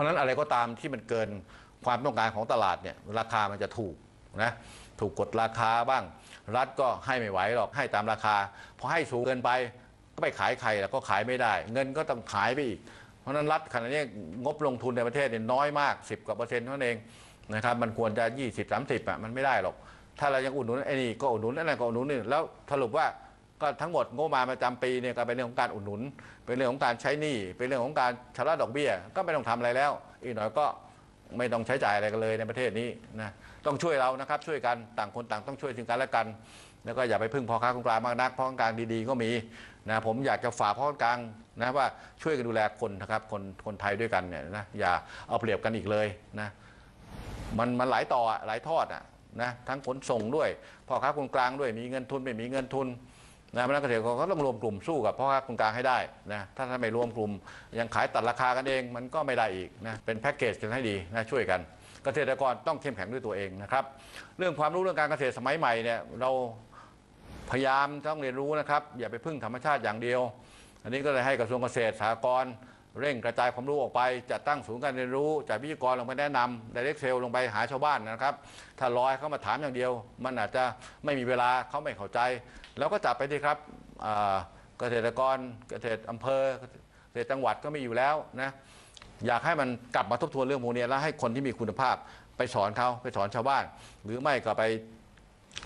ราะนั้นอะไรก็ตามที่มันเกินความต้องการของตลาดเนี่ยราคามันจะถูกนะถูกกดราคาบ้าง รัฐก็ให้ไม่ไหวหรอกให้ตามราคาพอให้สูงเกินไปก็ไปขายใครแล้วก็ขายไม่ได้ เงินก็ต้องขายไปอีก เพราะนั้นรัฐขณะนี้งบลงทุนในประเทศเนี่ยน้อยมาก 10 กว่าเปอร์เซ็นต์เท่านั้นเองนะครับมันควรจะ 20 30อะมันไม่ได้หรอก ถ้าเรายังอุดหนุนไอ้นี่ก็อุดหนุนไอ้นั่นก็อุดหนุนนี่แล้วสรุปว่าก็ทั้งหมดงบมาประจำปีเนี่ยก็เป็นเรื่องของการอุดหนุน เป็นเรื่องของการใช้หนี้เป็นเรื่องของการชำระดอกเบี้ย ก็ไม่ต้องทำอะไรแล้ว อีกหน่อยก็ไม่ต้องใช้จ่ายอะไรกันเลยในประเทศนี้นะต้องช่วยเรานะครับช่วยกันต่างคนต่างต้องช่วยซึ่งกันและกัน แล้วก็อย่าไปพึ่งพ่อค้าคนกลางมากนักพ่อค้ากลางดีๆก็มีนะผมอยากจะฝากพ่อค้ากลางนะว่าช่วยกันดูแลคนนะครับคนคนไทยด้วยกันเนี่ยนะอย่าเอาเปรียบกันอีกเลยนะมันมันหลายต่อหลายทอดอะนะทั้งขนส่งด้วยพ่อค้าคนกลางด้วยมีเงินทุนไม่มีเงินทุน นะมักเกษตรกรก็ต้องรวมกลุ่มสู้กับพ่อค้าคนกลางให้ได้นะถ้าถ้าไม่รวมกลุ่มยังขายตัดราคากันเองมันก็ไม่ได้อีกนะเป็นแพ็กเกจกันให้ดีนะช่วยกัน เกษตรกรต้องเข้มแข็งด้วยตัวเองนะครับ เรื่องความรู้เรื่องการเกษตรสมัยใหม่เนี่ยเราพยายามต้องเรียนรู้นะครับ อย่าไปพึ่งธรรมชาติอย่างเดียว อันนี้ก็เลยให้กระทรวงเกษตรสหกรณ์เร่งกระจายความรู้ออกไปจัดตั้งศูนย์การเรียนรู้จัดวิทยากรลงไปแนะนำ direct sale ลงไปหาชาวบ้านนะครับ ถ้ารอยเข้ามาถามอย่างเดียว มันอาจจะไม่มีเวลาเขาไม่เข้าใจ แล้วก็จับไปดีครับเกษตรกรเกษตรอำเภอเกษตรจังหวัดก็มีอยู่แล้วนะอยากให้มันกลับมาทบทวนเรื่องพวกนี้แล้วให้คนที่มีคุณภาพไปสอนเขาไปสอนชาวบ้าน หรือไม่ก็ไป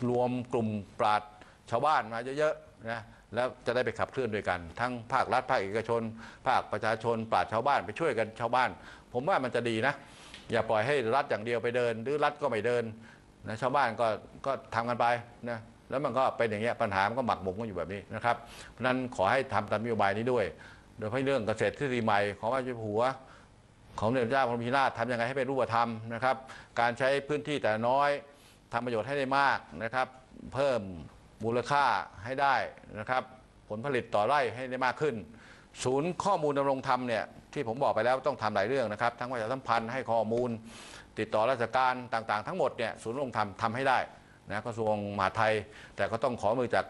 รวมกลุ่มปราดชาวบ้านมาเยอะๆนะแล้วจะได้ไปขับเคลื่อนด้วยกัน ทั้งภาครัฐภาคเอกชน ภาคประชาชน ปราดชาวบ้านไปช่วยกันชาวบ้าน ผมว่ามันจะดีนะ อย่าปล่อยให้รัฐอย่างเดียวไปเดิน หรือรัฐก็ไม่เดินนะชาวบ้านก็ก็ทำกันไปนะ แล้วมันก็เป็นอย่างเงี้ยปัญหามันก็หมักหมมกันอยู่แบบนี้นะครับเพราะนั้นขอให้ทำตามนโยบายนี้ด้วย โดยเฉพาะเรื่องเกษตรทฤษฎีใหม่ของพระเจ้าอยู่หัวของเดือนเจ้าพระพิราชทำยังไงให้เป็นรูปธรรมนะครับ การใช้พื้นที่แต่น้อยทำประโยชน์ให้ได้มากนะครับ เพิ่มมูลค่าให้ได้นะครับ ผลผลิตต่อไร่ให้ได้มากขึ้น ศูนย์ข้อมูลดำรงธรรมเนี่ยที่ผมบอกไปแล้วต้องทำหลายเรื่องนะครับ ทั้งประชาสัมพันธ์ให้ข้อมูล ติดต่อราชการต่างๆ ทั้งหมดเนี่ยศูนย์ดำรงธรรมทำให้ได้ นะกระทรวงมหาดไทย แต่ก็ต้องขอมือจาก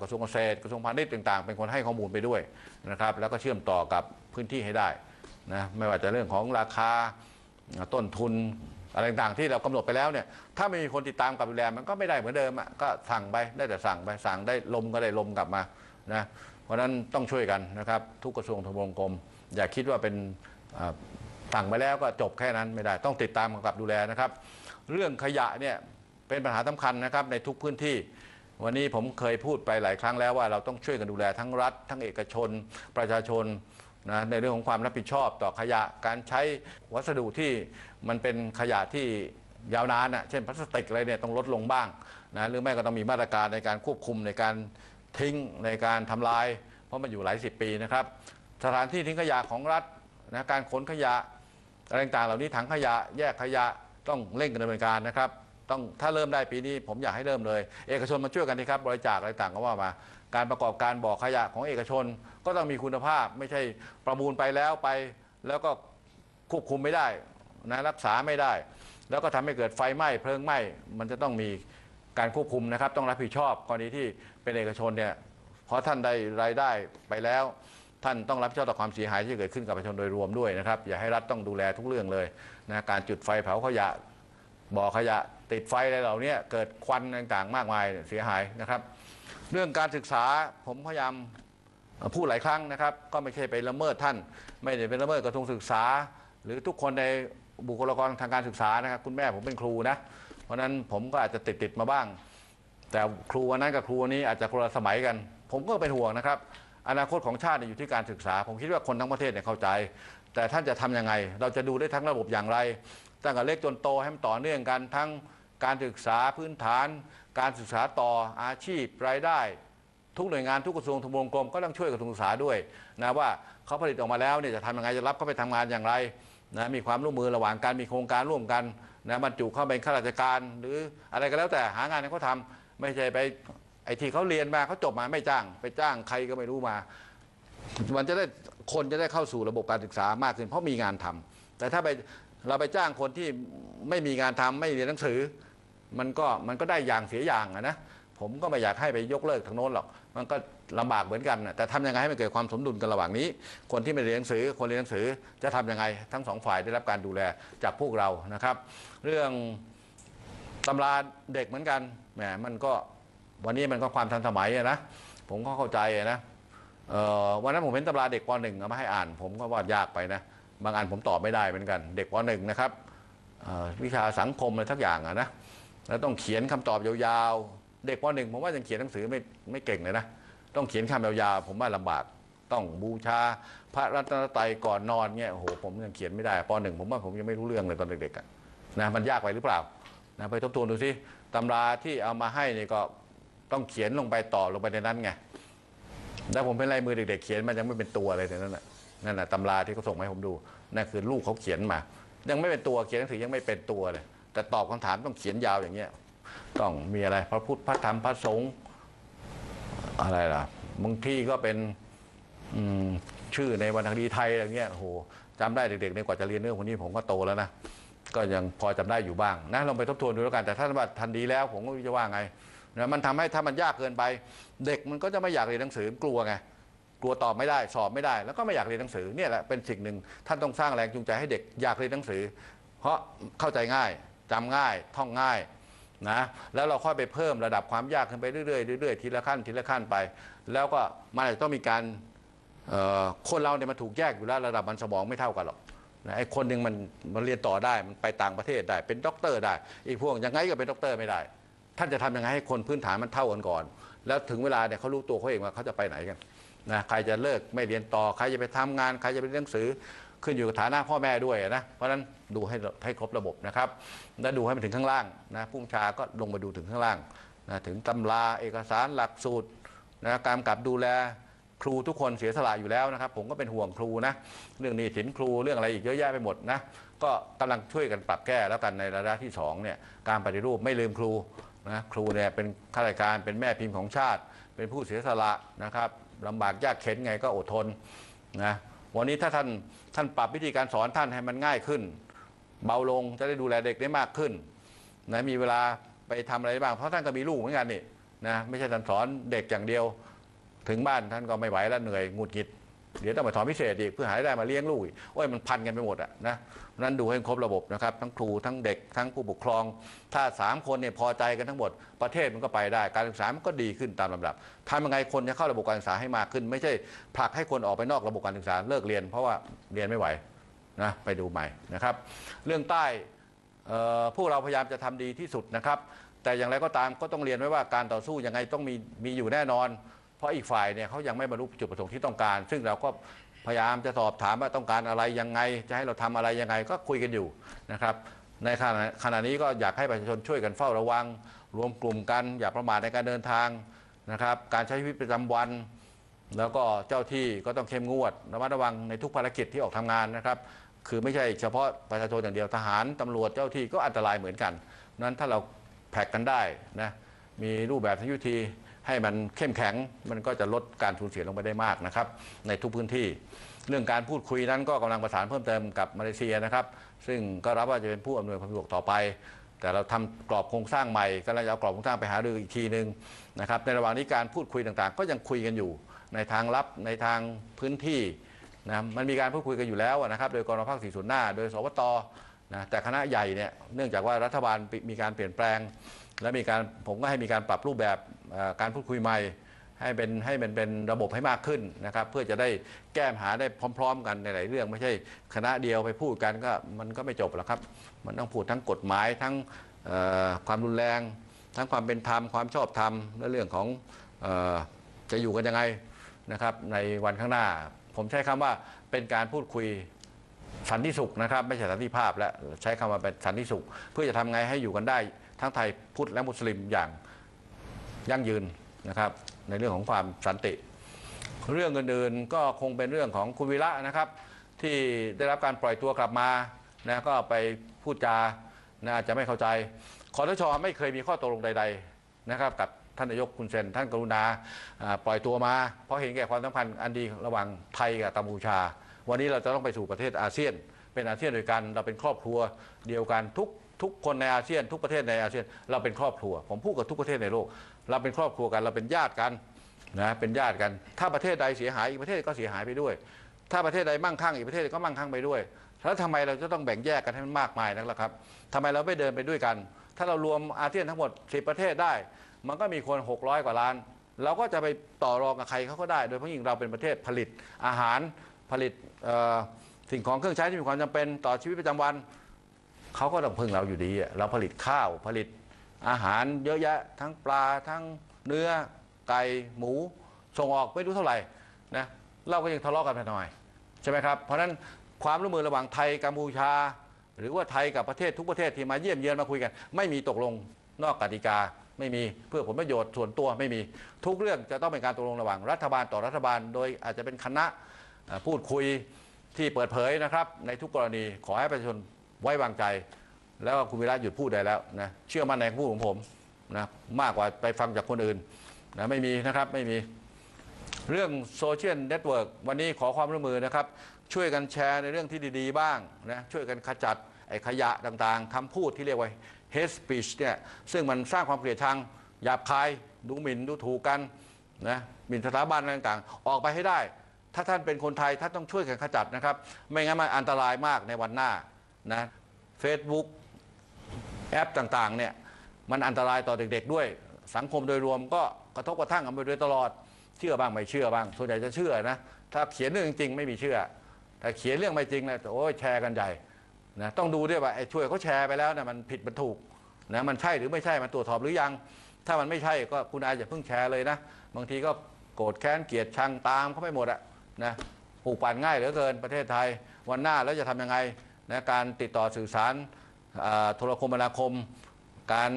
กระทรวงเกษตรกระทรวงพาณิชย์ต่าง ๆ เป็นคนให้ข้อมูลไปด้วยนะครับแล้วก็เชื่อมต่อกับพื้นที่ให้ได้นะไม่ว่าจะเรื่องของราคาต้นทุนอะไรต่างๆที่เรากำหนดไปแล้วเนี่ยถ้าไม่มีคนติดตามกับดูแลมันก็ไม่ได้เหมือนเดิมอะก็สั่งไปได้แต่สั่งไปสั่งได้ลมก็ได้ลมกลับมานะเพราะฉะนั้นต้องช่วยกันนะครับทุกกระทรวงทบวงกรม อย่าคิดว่าเป็นสั่งไปแล้วก็จบแค่นั้นไม่ได้ต้องติดตามกำกับดูแลนะครับ เรื่องขยะเนี่ย เป็นปัญหาสำคัญนะครับในทุกพื้นที่ วันนี้ผมเคยพูดไปหลายครั้งแล้วว่าเราต้องช่วยกันดูแลทั้งรัฐ ทั้งเอกชน ประชาชนนะในเรื่องของความรับผิดชอบต่อขยะการใช้วัสดุที่มันเป็นขยะที่ยาวนานอะเช่นพลาสติกอะไรเนี่ยต้องลดลงบ้างนะหรือไม่ก็ต้องมีมาตรการในการควบคุมในการทิ้งในการทำลาย เพราะมันอยู่หลายสิบปีนะครับ สถานที่ทิ้งขยะของรัฐนะการขนขยะอะไรต่างๆเหล่านี้ถังขยะแยกขยะต้องเร่งดำเนินการนะครับ ต้องถ้าเริ่มได้ปีนี้ผมอยากให้เริ่มเลย เอกชนมาช่วยกันดีครับ บริจาคอะไรต่างก็ว่ามา การประกอบการบ่อขยะของเอกชนก็ต้องมีคุณภาพ ไม่ใช่ประมูลไปแล้วไป แล้วก็ควบคุมไม่ได้นะรักษาไม่ได้ แล้วก็ทำให้เกิดไฟไหม้เพลิงไหม้มันจะต้องมีการควบคุมนะครับ ต้องรับผิดชอบกรณีที่เป็นเอกชนเนี่ยเพราะท่านได้รายได้ไปแล้วท่านต้องรับผิดชอบต่อความเสียหายที่เกิดขึ้นกับประชาชนโดยรวมด้วยนะครับ อย่าให้รัฐต้องดูแลทุกเรื่องเลยนะการจุดไฟเผาขยะบ่อขยะ ติดไฟอะไรเหล่านี้เกิดควันต่างๆ มากมายเสียหายนะครับ เรื่องการศึกษาผมพยายามพูดหลายครั้งนะครับ ก็ไม่ใช่ไปละเมิดท่าน ไม่ได้เป็นละเมิดกระทรวงศึกษา หรือทุกคนในบุคลากรทางการศึกษานะครับคุณแม่ผมเป็นครูนะ เพราะฉะนั้นผมก็อาจจะติดติดมาบ้าง แต่ครูวันนั้นกับครูวันนี้อาจจะคนละสมัยกัน ผมก็เป็นห่วงนะครับ อนาคตของชาติอยู่ที่การศึกษา ผมคิดว่าคนทั้งประเทศเนี่ยเข้าใจ แต่ท่านจะทำยังไง เราจะดูได้ทั้งระบบอย่างไรตั้งแต่เล็กจนโตให้มันต่อเนื่องกันทั้ง การศึกษาพื้นฐาน การศึกษาต่ออาชีพรายได้ ทุกหน่วยงานทุกกระทรวงทบวงกรมก็ต้องช่วยกระทรวงศึกษาด้วยนะว่าเขาผลิตออกมาแล้วเนี่ยจะทำยังไงจะรับเขาไปทำงานอย่างไรนะมีความร่วมมือระหว่างกันมีโครงการร่วมกันนะบรรจุเข้าเป็นข้าราชการ หรืออะไรก็แล้วแต่หางานให้เขาทำไม่ใช่ไปไอ้ที่เขาเรียนมาเขาจบมาไม่จ้าง ไปจ้างใครก็ไม่รู้มา มันจะได้คนจะได้เข้าสู่ระบบการศึกษามากขึ้นเพราะมีงานทำแต่ถ้าไปเราไปจ้างคนที่ไม่มีงานทำไม่เรียนหนังสือ มันก็มันก็ได้อย่างเสียอย่างอะนะผมก็ไม่อยากให้ไปยกเลิกทางโน้นหรอก มันก็ลำบากเหมือนกันนะแต่ทำยังไงให้มันเกิดความสมดุลกันระหว่างนี้ คนที่ไม่เรียนหนังสือ คนเรียนหนังสือจะทำยังไง ทั้งสองฝ่ายได้รับการดูแลจากพวกเรานะครับ เรื่องตำราเด็กเหมือนกันแหมมันก็วันนี้มันก็ความทันสมัยนะผมก็เข้าใจนะวันนั้นผมเห็นตำราเด็กปหนึ่งเอามาให้อ่าน ผมก็ว่ายากไปนะบางอันผมตอบไม่ได้เหมือนกัน เด็กปหนึ่งนะครับวิชาสังคมอะไรทักอย่างอะนะ แล้วต้องเขียนคำตอบยาวๆ เด็กปหนึ่งผมว่ายังเขียนหนังสือไม่ไม่เก่งเลยนะ ต้องเขียนคำยาวๆ ผมว่าลำบาก ต้องบูชา พระรัตนตรัยก่อนนอนเงี้ยโอ้โหผมยังเขียนไม่ได้ปหนึ่งผมว่าผมยังไม่รู้เรื่องเลยตอนเด็กๆนะมันยากไปหรือเปล่านะไปทบทวนดูสิตำราที่เอามาให้นี่ก็ต้องเขียนลงไปต่อลงไปในนั้นไงแล้วผมเป็นลายมือเด็กๆเขียนมันยังไม่เป็นตัวเลยในนั้นน่ะนั่นน่ะตำราที่เขาส่งมาให้ผมดูนั่นคือลูกเขาเขียนมา ยังไม่เป็นตัวเขียนหนังสือยังไม่เป็นตัวเลย แต่ตอบคำถามต้องเขียนยาวอย่างเงี้ยต้องมีอะไรพระพุทธพระธรรมพระสงฆ์อะไรล่ะบางที่ก็เป็นชื่อในวรรณคดีไทยอะไรเงี้ยโหจำได้เด็กๆในกว่าจะเรียนเรื่องพวกนี้ผมก็โตแล้วนะก็ยังพอจำได้อยู่บ้างนะลองไปทบทวนดูแล้วกันแต่ถ้าว่าทันดีแล้วผมก็จะว่าไงนะมันทำให้ถ้ามันยากเกินไป เด็กมันก็จะไม่อยากเรียนหนังสือกลัวไงกลัวตอบไม่ได้สอบไม่ได้ แล้วก็ไม่อยากเรียนหนังสือเนี่ยแหละเป็นสิ่งหนึ่งท่านต้องสร้างแรงจูงใจให้เด็กอยากเรียนหนังสือ เพราะเข้าใจง่าย จำง่ายท่องง่ายนะแล้วเราค่อยไปเพิ่มระดับความยากขึ้นไปเรื่อยๆเรื่อยๆทีละขั้นทีละขั้นไป แล้วก็มันอาจจะต้องมีการคนเราเนี่ยมันถูกแยกอยู่แล้วระดับมันสมองไม่เท่ากันหรอกนะไอ้คนหนึ่งมันมันเรียนต่อได้มันไปต่างประเทศได้ เป็นด็อกเตอร์ได้อีกพวกยังไงก็เป็นด็อกเตอร์ไม่ได้ ท่านจะทำยังไงให้คนพื้นฐานมันเท่ากันก่อน แล้วถึงเวลาเนี่ยเขารู้ตัวเขาเองว่าเขาจะไปไหนกันนะใครจะเลิกไม่เรียนต่อใครจะไปทำงาน ใครจะไปเรียนหนังสือ ขึ้นอยู่กับฐานะพ่อแม่ด้วยนะเพราะฉะนั้นดูให้ให้ครบระบบนะครับแล้วดูให้มันถึงข้างล่างนะผู้ชาก็ลงมาดูถึงข้างล่างนะถึงตำราเอกสารหลักสูตรนะการกับดูแลครูทุกคนเสียสละอยู่แล้วนะครับ ผมก็เป็นห่วงครูนะเรื่องนี้สินครูเรื่องอะไรอีกเยอะแยะไปหมดนะก็กำลังช่วยกันปรับแก้แล้วกันในระยะที่สองเนี่ยการปฏิรูปไม่ลืมครูนะครูเนี่ยเป็นข้าราชการเป็นแม่พิมพ์ของชาติ เป็นผู้เสียสละนะครับลำบากยากเข็นไงก็อดทนนะ วันนี้ถ้าท่านท่านปรับวิธีการสอนท่านให้มันง่ายขึ้น เบาลงจะได้ดูแลเด็กได้มากขึ้นนะมีเวลาไปทำอะไรบ้างเพราะท่านก็มีลูกเหมือนกันนี่นะไม่ใช่ท่านสอนเด็กอย่างเดียว ถึงบ้านท่านก็ไม่ไหวแล้วเหนื่อยงุดหงิด เดี๋ยวต้องไปสอนพิเศษอีกเพื่อหาได้มาเลี้ยงลูกอีกโอ้ยมันพันกันไปหมดอะนะนั้นดูให้ครบระบบนะครับ ทั้งครูทั้งเด็กทั้งผู้ปกครอง ถ้าสามคนเนี่ยพอใจกันทั้งหมดประเทศมันก็ไปได้การศึกษามันก็ดีขึ้นตามลำดับทำยังไงคนจะเข้าระบบการศึกษาให้มากขึ้น ไม่ใช่ผลักให้คนออกไปนอกระบบการศึกษาเลิกเรียน เพราะว่าเรียนไม่ไหวนะไปดูใหม่นะครับ เรื่องใต้พวกเราพยายามจะทำดีที่สุดนะครับ แต่อย่างไรก็ตามก็ต้องเรียนไว้ว่าการต่อสู้ยังไงต้องมีมีอยู่แน่นอน เพราะอีกฝ่ายเนี่ยเขายังไม่บรรลุจุดประสงค์ที่ต้องการ ซึ่งเราก็พยายามจะสอบถามว่าต้องการอะไรยังไง จะให้เราทำอะไรยังไงก็คุยกันอยู่นะครับ ในขณะขณะนี้ก็อยากให้ประชาชนช่วยกันเฝ้าระวัง รวมกลุ่มกัน อย่าประมาทในการเดินทางนะครับ การใช้ชีวิตประจำวัน แล้วก็เจ้าที่ก็ต้องเข้มงวดระมัดระวังในทุกภารกิจที่ออกทำงานนะครับ คือไม่ใช่เฉพาะประชาชนอย่างเดียวทหารตำรวจเจ้าที่ก็อันตรายเหมือนกันนั้นถ้าเราแพ็กกันได้นะมีรูปแบบทางยุทธี ให้มันเข้มแข็ง มันก็จะลดการสูญเสียลงไปได้มากนะครับ ในทุกพื้นที่ เรื่องการพูดคุยนั้นก็กำลังประสานเพิ่มเติมกับมาเลเซียนะครับ ซึ่งก็รับว่าจะเป็นผู้อำนวยความสะดวกต่อไป แต่เราทำกรอบโครงสร้างใหม่ก็เราจะเอากรอบโครงสร้างไปหารืออีกทีหนึ่งนะครับในระหว่างนี้การพูดคุยต่างๆ ก็ยังคุยกันอยู่ในทางลับในทางพื้นที่นะมันมีการพูดคุยกันอยู่แล้วนะครับโดยกองทัพภาคสี่ส่วนหน้า โดยสวตนะแต่คณะใหญ่เนี่ยเนื่องจากว่ารัฐบาลมีการเปลี่ยนแปลง และมีการผมก็ให้มีการปรับรูปแบบ การพูดคุยใหม่ ให้เป็นให้มันเป็นระบบให้มากขึ้นนะครับ เพื่อจะได้แก้ปัญหาได้พร้อม ๆ กันในหลายเรื่อง ไม่ใช่คณะเดียวไปพูดกันก็มันก็ไม่จบหรอกครับ มันต้องพูดทั้งกฎหมายทั้งความรุนแรง ทั้งความเป็นธรรมความชอบธรรมและเรื่องของออจะอยู่กันยังไงนะครับในวันข้างหน้า ผมใช้คำว่าเป็นการพูดคุยสันติสุขนะครับ ไม่ใช่สันติภาพและใช้คำว่าเป็นสันติสุข เพื่อจะทำไงให้อยู่กันได้ ทั้งไทยพุทธและมุสลิมอย่าง ยั่งยืนนะครับในเรื่องของความสันติ เรื่องอื่นๆก็คงเป็นเรื่องของคุณวีระนะครับ ที่ได้รับการปล่อยตัวกลับมานะก็ไปพูดจานะอาจจะไม่เข้าใจคอทชไม่เคยมีข้อตกลงใด ๆนะครับ กับท่านนายกคุณเซนท่านกรุณาอ่าปล่อยตัวมา เพราะเห็นแก่ความสัมพันธ์อันดีระหว่างไทยกับกัมพูชา วันนี้เราจะต้องไปสู่ประเทศอาเซียน เป็นอาเซียนด้วยกันเราเป็นครอบครัวเดียวกันทุก ทุกคนในอาเซียน ทุกประเทศในอาเซียน เราเป็นครอบครัว ผมพูดกับทุกประเทศในโลก เราเป็นครอบครัวกันเราเป็นญาติกันนะเป็นญาติกัน ถ้าประเทศใดเสียหายอีกประเทศก็เสียหายไปด้วย ถ้าประเทศใดมั่งคั่งอีกประเทศก็มั่งคั่งไปด้วยแล้วทำไมเราจะต้องแบ่งแยกกันให้มันมากมายนักล่ะครับทำไมเราไม่เดินไปด้วยกัน ถ้าเรารวมอาเซียนทั้งหมด 10 ประเทศได้ มันก็มีคน 600 กว่าล้าน เราก็จะไปต่อรองกับใครเขาก็ได้ โดยเฉพาะยิ่งเราเป็นประเทศผลิตอาหารผลิตสิ่งของเครื่องใช้ที่มีความจำเป็นต่อชีวิตประจำวัน เขาก็ต้องพึ่งเราอยู่ดีเราผลิตข้าวผลิตอาหารเยอะแยะ ทั้งปลาทั้งเนื้อไก่หมูส่งออกไม่รู้เท่าไหร่นะเราก็ยังทะเลาะกันไปหน่อยใช่ไหมครับเพราะฉะนั้นความร่วมมือระหว่างไทยกัมพูชา หรือว่าไทยกับประเทศทุกประเทศที่มาเยี่ยมเยือนมาคุยกัน ไม่มีตกลงนอกกติกาไม่มีเพื่อผลประโยชน์ส่วนตัวไม่มีทุกเรื่องจะต้องเป็นการตกลงระหว่างรัฐบาลต่อรัฐบาล โดยอาจจะเป็นคณะพูดคุยที่เปิดเผยนะครับ ในทุกกรณีขอให้ประชาชน ไว้วางใจ แล้วคุณวิระหยุดพูดได้แล้วนะเชื่อมั่นในคำพูดของผมนะมากกว่าไปฟังจากคนอื่นนะไม่มีนะครับไม่มีเรื่องโซเชียลเน็ตเวิร์กวันนี้ขอความร่วมมือนะครับ ช่วยกันแชร์ในเรื่องที่ดี ๆ บ้างนะช่วยกันขจัดไอ้ขยะต่างๆคำพูดที่เรียกว่า hate speech เนี่ยซึ่งมันสร้างความเกลียดชังหยาบคาย ดูหมิ่นดูถูกกันนะหมิ่นสถาบันต่างๆ ออกไปให้ได้ ถ้าท่านเป็นคนไทยท่านต้องช่วยกันขจัดนะครับ ไม่งั้นมันอันตรายมากในวันหน้า นะ Facebook แอปต่างๆเนี่ยมันอันตรายต่อเด็กๆด้วย สังคมโดยรวมก็กระทบกระทั่งกันไปโดยตลอดเชื่อบ้างไม่เชื่อบ้าง ส่วนใหญ่จะเชื่อนะถ้าเขียนเรื่องจริงๆไม่มีเชื่อ แต่เขียนเรื่องไม่จริงนะโอ้ยแชร์กันใหญ่นะต้องดูด้วยว่าไอ้ช่วยเขาแชร์ไปแล้วนะมันผิดมันถูกนะมันใช่หรือไม่ใช่มันตรวจสอบหรือยัง ถ้ามันไม่ใช่ก็คุณอาจจะเพิ่งแชร์เลยนะ บางทีก็โกรธแค้นเกลียดชังตามเขาไม่หมดอะนะปลูกปั่นง่ายเหลือเกินประเทศไทยวันหน้าแล้วจะทำยังไง นะการติดต่อสื่อสารโทรคมนาคม การ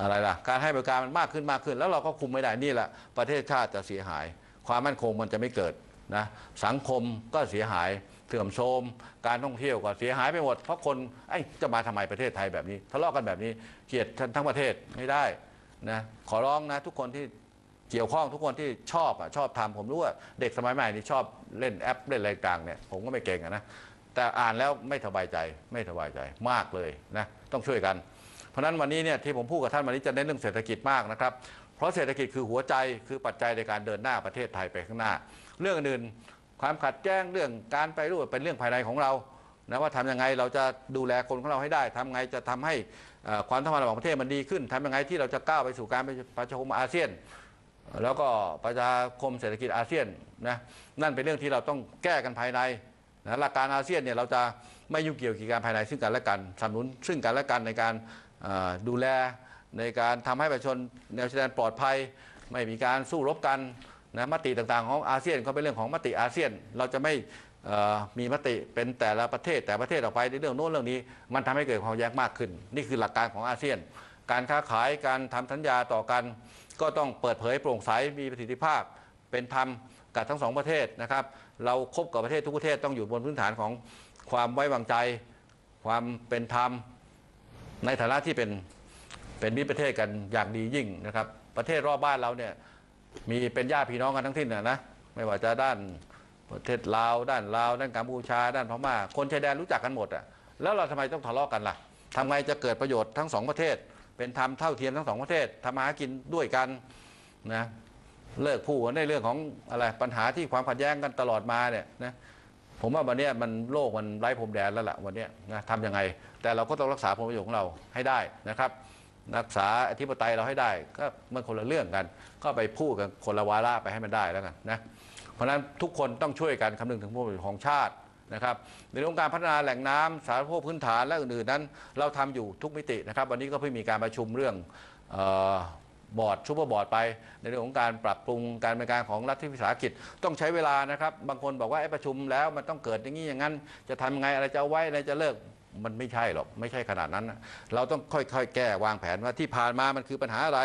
อะไรล่ะการให้บริการมันมากขึ้นมากขึ้น แล้วเราก็คุมไม่ได้นี่แหละประเทศชาติจะเสียหาย ความมั่นคงมันจะไม่เกิดนะสังคมก็เสียหายเสื่อมโทรมการท่องเที่ยวก็เสียหายไปหมด เพราะคนไอ้จะมาทำไมประเทศไทยแบบนี้ทะเลาะกันแบบนี้เกลียดทั้งประเทศไม่ได้นะขอร้องนะทุกคนที่เกี่ยวข้องทุกคนที่ชอบอะชอบทำผมรู้ว่าเด็กสมัยใหม่นี่ชอบเล่นแอปเล่นอะไรต่างเนี่ยผมก็ไม่เก่งนะ แต่อ่านแล้วไม่สบายใจไม่สบายใจมากเลยนะต้องช่วยกัน เพราะนั้นวันนี้เนี่ยที่ผมพูดกับท่านวันนี้จะเน้นเรื่องเศรษฐกิจมากนะครับ เพราะเศรษฐกิจคือหัวใจคือปัจจัยในการเดินหน้าประเทศไทยไปข้างหน้า เรื่องอื่นความขัดแย้งเรื่องการไปรูปเป็นเรื่องภายในของเรานะว่าทำยังไงเราจะดูแลคนของเราให้ได้ทำไงจะทำให้ความสัมพันธ์ระหว่างประเทศมันดีขึ้นทำยังไงที่เราจะก้าวไปสู่การเป็นประชาคมอาเซียน แล้วก็ประชาคมเศรษฐกิจอาเซียนนะนั่นเป็นเรื่องที่เราต้องแก้กันภายใน นะหลักการอาเซียนเนี่ยเราจะไม่ยุ่งเกี่ยวกับกิจการภายในซึ่งกันและกันสนับสนุนซึ่งกันและกันในการดูแลในการทำให้ประชาชนแนวชายแดนปลอดภัย ไม่มีการสู้รบกันนะมติต่างๆ ของอาเซียนก็เป็นเรื่องของมติอาเซียน เราจะไม่มีมติเป็นแต่ละประเทศแต่ประเทศออกไปในเรื่องโน้นเรื่องนี้ มันทำให้เกิดความแย้งมากขึ้น นี่คือหลักการของอาเซียน การค้าขายการทำสัญญาต่อกัน ก็ต้องเปิดเผยโปร่งใสมีประสิทธิภาพเป็นธรรมกับทั้งสองประเทศนะครับ เราคบกับประเทศทุกประเทศต้องอยู่บนพื้นฐานของความไว้วางใจ ความเป็นธรรม ในฐานะที่เป็นเป็นมิตรประเทศกันอย่างดียิ่งนะครับ ประเทศรอบบ้านเราเนี่ยมีเป็นญาติพี่น้องกันทั้งสิ้นนะนะไม่ว่าจะด้านประเทศลาวด้านลาวด้านกัมพูชา ด้านพม่าคนชายแดนรู้จักกันหมดอะแล้วเราทำไมต้องทะเลาะกันล่ะทำไงจะเกิดประโยชน์ทั้งสองประเทศ เป็นธรรมเท่าเทียมทั้งสองประเทศทำมาหากินด้วยกันนะ เลิกพูดในเรื่องของอะไรปัญหาที่ความขัดแย้งกันตลอดมาเนี่ยนะผมว่าวันนี้มันโลกมันไร้พรมแดนแล้วล่ะวันนี้นะทำยังไง แต่เราก็ต้องรักษาผลประโยชน์ของเราให้ได้นะครับ รักษาอธิปไตยเราให้ได้ ก็มันคนละเรื่องกัน ก็ไปพูดกันคนละวาระไปให้มันได้แล้วกันนะเพราะนั้นทุกคนต้องช่วยกันคำนึงถึงผลประโยชน์ของชาตินะครับในเรื่องการพัฒนาแหล่งน้ำสาธารณูปพื้นฐานและอื่นๆนั้น เราทำอยู่ทุกมิตินะครับ วันนี้ก็เพิ่งมีการประชุมเรื่องออ บอร์ดซูเปอร์บอร์ดไป ในเรื่องของการปรับปรุงการบริการของรัฐวิสาหกิจต้องใช้เวลานะครับ บางคนบอกว่าไอ้ประชุมแล้วมันต้องเกิดอย่างนี้อย่างนั้น จะทำยังไงอะไรจะเอาไว้อะไรจะเลิกมันไม่ใช่หรอกไม่ใช่ขนาดนั้นนะเราต้องค่อยๆ แก้วางแผนว่าที่ผ่านมามันคือปัญหาอะไร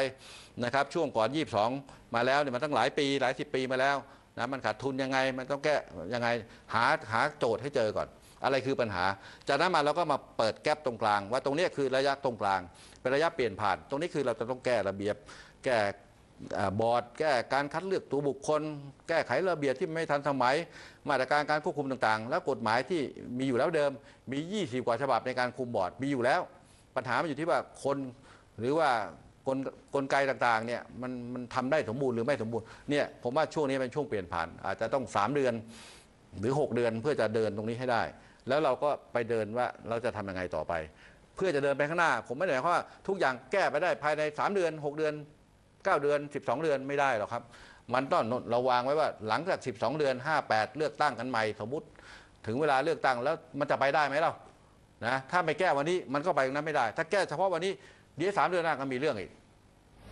นะครับช่วงก่อน 22 มาแล้วเนี่ยมันตั้งหลายปีหลายสิบปีมาแล้วนะมันขาดทุนยังไงมันต้องแก้ยังไงหาหาโจทย์ให้เจอก่อน อะไรคือปัญหา จากนั้นมาเราก็มาเปิดแกลบตรงกลาง ว่าตรงเนี้ยคือระยะตรงกลาง เป็นระยะเปลี่ยนผ่าน ตรงนี้คือเราจะต้องแก้ระเบียบ แก้บอร์ด แก้การคัดเลือกตัวบุคคล แก้ไขระเบียบที่ไม่ทันสมัย มาตรการการควบคุมต่างๆ แล้วกฎหมายที่มีอยู่แล้วเดิม มี 20 กว่าฉบับในการคุมบอร์ด มีอยู่แล้ว ปัญหามันอยู่ที่ว่าคนหรือว่ากลกลไกต่างๆเนี่ยมันมันทำได้สมบูรณ์หรือไม่สมบูรณ์เนี่ยผมว่าช่วงนี้เป็นช่วงเปลี่ยนผ่าน อาจจะต้อง 3 เดือนหรือ 6 เดือนเพื่อจะเดินตรงนี้ให้ได้ แล้วเราก็ไปเดินว่าเราจะทำยังไงต่อไป เพื่อจะเดินไปข้างหน้า ผมไม่ได้หมายความว่าทุกอย่างแก้ไปได้ภายใน 3 เดือน 6 เดือน 9 เดือน 12 เดือนไม่ได้หรอกครับ มันต้องเราวางไว้ว่าหลังจาก 12 เดือน 58 เลือกตั้งกันใหม่สมมติถึงเวลาเลือกตั้งแล้วมันจะไปได้ไหมเรานะถ้าไม่แก้วันนี้มันก็ไปตรงนั้นไม่ได้ ถ้าแก้เฉพาะวันนี้เดี๋ยวสามเดือนหน้าก็มีเรื่องอีก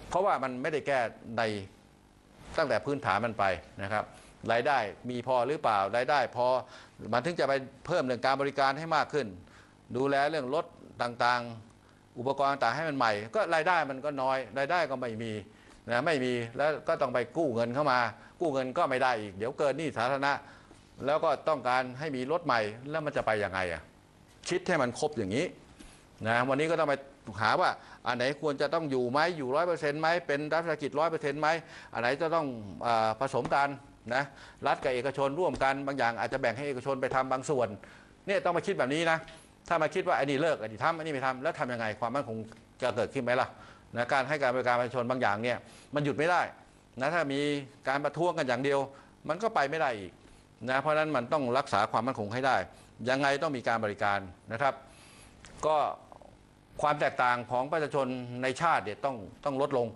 เพราะว่ามันไม่ได้แก้ในตั้งแต่พื้นฐานมันไปนะครับรายได้มีพอหรือเปล่ารายได้พอมันถึงจะไปเพิ่มเรื่องการบริการให้มากขึ้น ดูแลเรื่องรถ ต่างๆ อุปกรณ์ต่างให้มันใหม่ ก็รายได้มันก็น้อยรายได้ก็ไม่มีนะไม่มีแล้วก็ต้องไปกู้เงินเข้ามา กู้เงินก็ไม่ได้อีก เดี๋ยวเกินหนี้สาธารณะ แล้วก็ต้องการให้มีรถใหม่แล้วมันจะไปยังไงอะคิดให้มันครบอย่างนี้นะวันนี้ก็ต้องไปหาว่าอันไหนควรจะต้องอยู่ไหมอยู่ร้อยเปอร์เซ็นต์ไหมเป็นรัฐวิสาหกิจร้อยเปอร์เซ็นต์ไหมอันไหนจะต้องอผสมกันนะรัฐกับเอกชนร่วมกันบางอย่างอาจจะแบ่งให้เอกชนไปทำบางส่วนเนี่ยต้องมาคิดแบบนี้นะ ถ้ามาคิดว่าอันนี้เลิกอันนี้ทำอันนี้ไม่ทำแล้วทำยังไงความมั่นคงจะเกิดขึ้นไหมล่ะนะการให้การบริการประชาชนบางอย่างเนี่ยมันหยุดไม่ได้นะถ้ามีการประท้วงกันอย่างเดียว มันก็ไปไม่ได้อีกนะเพราะฉะนั้นมันต้องรักษาความมั่นคงให้ได้ ยังไงต้องมีการบริการนะครับ ก็ความแตกต่างของประชาชนในชาติเนี่ยต้องต้องลดลง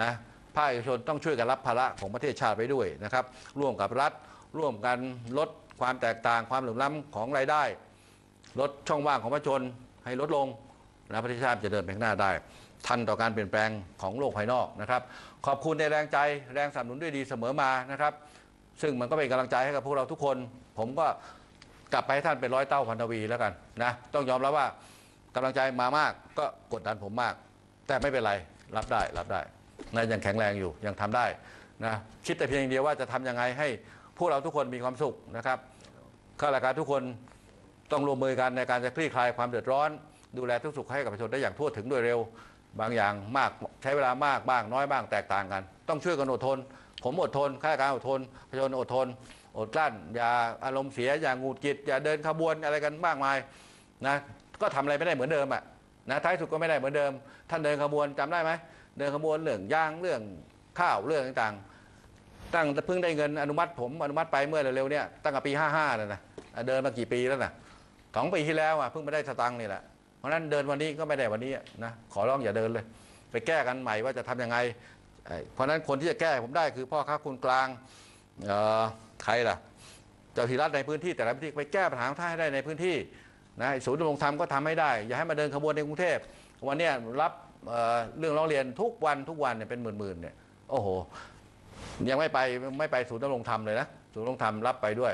นะภาคเอกชนต้องช่วยกันรับภาระของประเทศชาติไปด้วยนะครับ ร่วมกับรัฐ ร่วมกันลดความแตกต่างความเหลื่อมล้ำของรายได้ ลดช่องว่างของประชาชนให้ลดลงนะประเทศชาติจะเดินไปข้างหน้าได้ ทันต่อการเปลี่ยนแปลงของโลกภายนอกนะครับ ขอบคุณในแรงใจแรงสนับสนุนด้วยดีเสมอมานะครับ ซึ่งมันก็เป็นกำลังใจให้กับพวกเราทุกคน ผมก็กลับไปให้ท่านเป็นร้อยเต้าพันทวีแล้วกันนะต้องยอมรับว่ากำลังใจมามากก็กดดันผมมาก แต่ไม่เป็นไรรับได้รับได้นะยังแข็งแรงอยู่ยังทำได้นะคิดแต่เพียงอย่างเดียวว่าจะทำยังไงให้พวกเราทุกคนมีความสุขนะครับข้าราชการทุกคน ต้องร่วมมือกันในการจะคลี่คลายความเดือดร้อน ดูแลทุกสุขให้กับประชาชนได้อย่างทั่วถึงโดยเร็ว บางอย่างมากใช้เวลามากบ้างน้อยบ้างแตกต่างกัน ต้องช่วยกันอดทน ผมอดทนข้าราชการอดทนประชาชนอดทนอดกลั้นอย่าอารมณ์เสียอย่างงูดกิดอย่าเดินขบวนอะไรกันมากมายนะก็ทำอะไรไม่ได้เหมือนเดิมอะนะท้ายสุดก็ไม่ได้เหมือนเดิม ท่านเดินขบวนจำได้ไหมเดินขบวนเรื่องยางเรื่องข้าวเรื่องต่างๆ ตั้งแต่เพิ่งได้เงินอนุมัติผมอนุมัติไปเมื่อเร็วๆเนี่ยตั้งแต่ปี 55เลยนะเดินมากี่ปีแล้วนะ สองปีที่แล้วอะเพิ่งมาได้สตังค์นี่แหละเพราะนั้นเดินวันนี้ก็ไม่ได้วันนี้นะขอร้องอย่าเดินเลย ไปแก้กันใหม่ว่าจะทำยังไง เพราะนั้นคนที่จะแก้ผมได้คือพ่อค้าคนกลางใครล่ะ เจ้าที่รัฐในพื้นที่แต่ละพื้นที่ไปแก้ปัญหาท่าให้ได้ในพื้นที่นะศูนย์ดำรงธรรมก็ทำให้ได้ อย่าให้มาเดินขบวนในกรุงเทพวันนี้รับเเรื่องร้องเรียนทุกวันทุกวันเนี่ยเป็นหมื่นๆเนี่ยโอ้โหยังไม่ไปไม่ไปศูนย์ดำรงธรรมเลยนะศูนย์ดำรงธรรมรับไปด้วย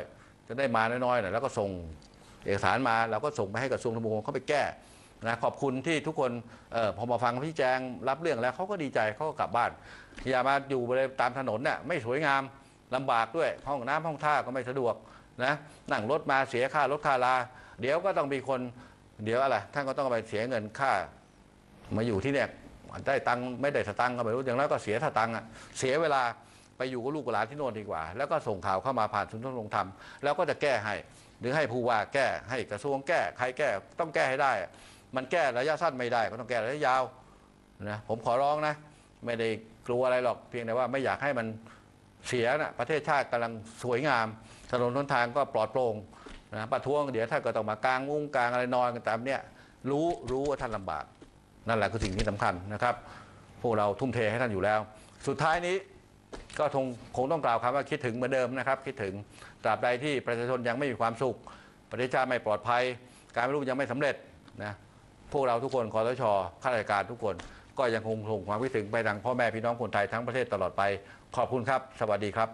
จะได้มาน้อยๆหน่อยแล้วก็ส่ง เอกสารมาเราก็ส่งไปให้กระทรวงทบวงเขาไปแก้นะขอบคุณที่ทุกคนออพอมาฟังพี่แจงรับเรื่องแล้วเขาก็ดีใจเขาก็กลับบ้าน อย่ามาอยู่บริเวณตามถนนน่ะไม่สวยงามลำบากด้วยห้องน้ำห้องท่าก็ไม่สะดวกนะนั่งรถมาเสียค่ารถค่าลา เดี๋ยวก็ต้องมีคนเดี๋ยวอะไรท่านก็ต้องไปเสียเงินค่า มาอยู่ที่เนี่ยได้ตังค์ไม่ได้สตังค์ก็ไม่รู้อย่างนั้นก็เสียสตังค์อะเสียเวลาไปอยู่กับลูกกับหลานที่โน่นดีกว่า แล้วก็ส่งข่าวเข้ามาผ่านศูนย์ดำรงธรรมแล้วก็จะแก้ให้ หรือให้ผู้ว่าแก้ให้กระทรวงแก้ใครแก้ต้องแก้ให้ได้ มันแก้ระยะสั้นไม่ได้ ก็ต้องแก้ระยะยาวนะผมขอร้องนะ ไม่ได้กลัวอะไรหรอกเพียงแต่ว่าไม่อยากให้มันเสียนะประเทศชาติกำลังสวยงาม ถนนทนทางก็ปลอดโปร่งนะประท้วงเดี๋ยวถ้าก็ต้องมากางมุ้งกางอะไรนอนกันตามเนี่ยรู้รู้ว่าท่านลำบาก นั่นแหละคือสิ่งที่สำคัญนะครับ พวกเราทุ่มเทให้ท่านอยู่แล้ว สุดท้ายนี้ ก็คงคงต้องกล่าวคำว่าคิดถึงเหมือนเดิมนะครับ คิดถึงตราบใดที่ประชาชนยังไม่มีความสุข ประเทศชาติไม่ปลอดภัย การรูปยังไม่สำเร็จนะพวกเราทุกคนคอสชข้าราชการทุกคน ก็ยังคงส่งความคิดถึงไปดังพ่อแม่พี่น้องคนไทยทั้งประเทศตลอดไป ขอบคุณครับ สวัสดีครับ